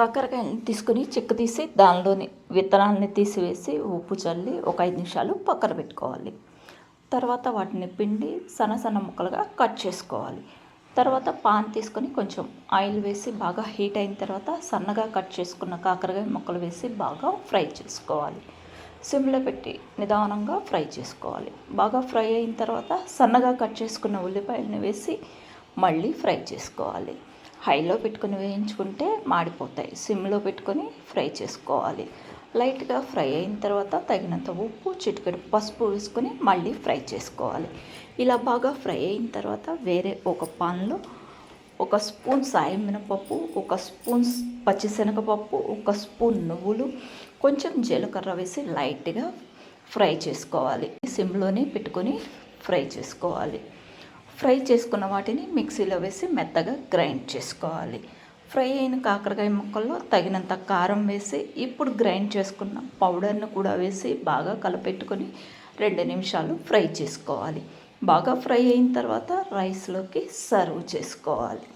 కాకరకాయలను తీసుకొని చెక్కు తీసి దానిలోని విత్తనాలని తీసివేసి ఉప్పు చల్లి ఒక ఐదు నిమిషాలు పక్కన పెట్టుకోవాలి. తర్వాత వాటిని పిండి సన్న సన్న ముక్కలుగా కట్ చేసుకోవాలి. తర్వాత పాన్ తీసుకొని కొంచెం ఆయిల్ వేసి బాగా హీట్ అయిన తర్వాత సన్నగా కట్ చేసుకున్న కాకరకాయ ముక్కలు వేసి బాగా ఫ్రై చేసుకోవాలి. సిమ్లో పెట్టి నిదానంగా ఫ్రై చేసుకోవాలి. బాగా ఫ్రై అయిన తర్వాత సన్నగా కట్ చేసుకున్న ఉల్లిపాయలను వేసి మళ్ళీ ఫ్రై చేసుకోవాలి. హైలో పెట్టుకొని వేయించుకుంటే మాడిపోతాయి. సిమ్లో పెట్టుకొని ఫ్రై చేసుకోవాలి. లైట్గా ఫ్రై అయిన తర్వాత తగినంత ఉప్పు చిటికెడు పసుపు వేసుకొని మళ్ళీ ఫ్రై చేసుకోవాలి. ఇలా బాగా ఫ్రై అయిన తర్వాత వేరే ఒక పాన్లో ఒక స్పూన్ సాయం మినపప్పు ఒక స్పూన్ పచ్చిశనగపప్పు ఒక స్పూన్ నువ్వులు కొంచెం జీలకర్ర వేసి లైట్గా ఫ్రై చేసుకోవాలి. సిమ్లోనే పెట్టుకొని ఫ్రై చేసుకోవాలి. ఫ్రై చేసుకున్న వాటిని మిక్సీలో వేసి మెత్తగా గ్రైండ్ చేసుకోవాలి. ఫ్రై అయిన కాకరకాయ ముక్కల్లో తగినంత కారం వేసి ఇప్పుడు గ్రైండ్ చేసుకున్న పౌడర్ను కూడా వేసి బాగా కలపెట్టుకొని రెండు నిమిషాలు ఫ్రై చేసుకోవాలి. బాగా ఫ్రై అయిన తర్వాత రైస్లోకి సర్వ్ చేసుకోవాలి.